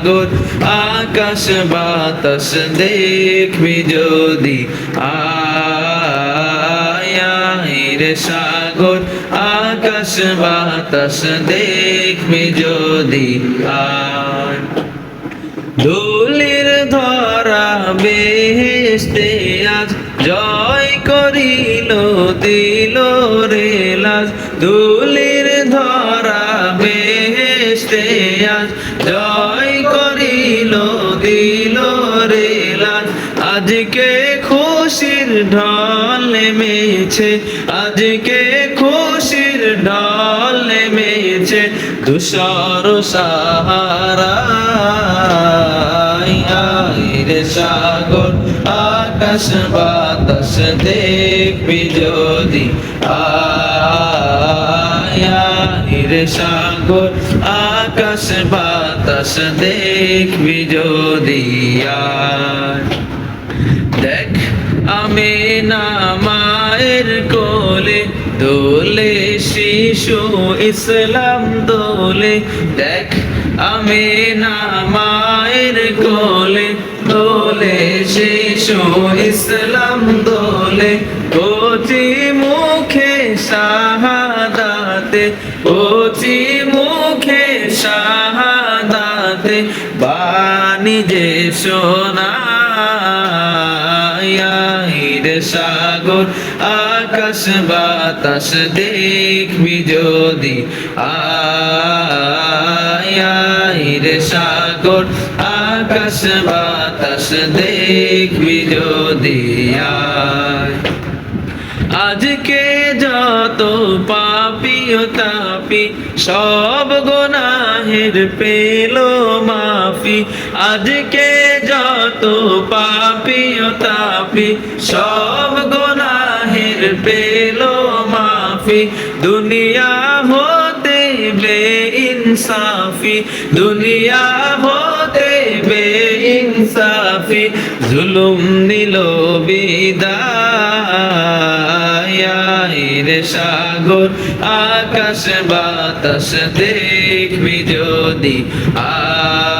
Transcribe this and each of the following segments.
সাগর, আকাশ, বাতাস, দেখবি যদি। আয় সাগর, আকাশ, বাতাস, দেখবি যদি। আয় ধুলির ধরা বেহেস্তে আজ জয় করিল, দিল রে লাজ ধুলির ধরা বেহেস্তে আজ জয় আজকে খুশির ঢল নেমেছে, আজকে খুশির ঢল নেমেছে তুষার সাহারা। রে সাগর, আকাশ বাতাস দেখবি যদি। রে সাগর, আকাশ বাতাস দেখবি যদি। আয়। দেখ আমি না মায়ের কোলে, দোলে শিশু ইসলাম দোলে। দেখ আমি না মায়ের কোলে, দোলে শিশু ইসলাম দোলে। কচি মুখে শাহাদাতে, কচি মুখে শাহাদাতে, বাণী যে সোনা রে সাগর, আকাশ বাতাস দেখবি যদি রে সাগর, আকাশ বাতাস দেখবি যদি আজকে যত পাপি ও তাপি, সব গোনাহের পেল মাফি। আজকে যত পাপি ও তাপি, সব গোনাহের পেল মাফি। দুনিয়া হতে বে ইনসাফি দুনিয়া হতে বে ইনসাফি জুলুম নিল বিদায় সাগর। আকাশ বাতাস দেখবি যদি আয়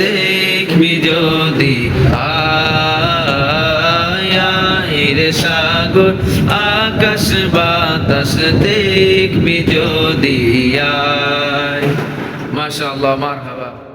দেখবি যদি আয় রে সাগর। আকাশ বাতাস দেখবি যদি আয়। মাশাআল্লাহ মারহাবা।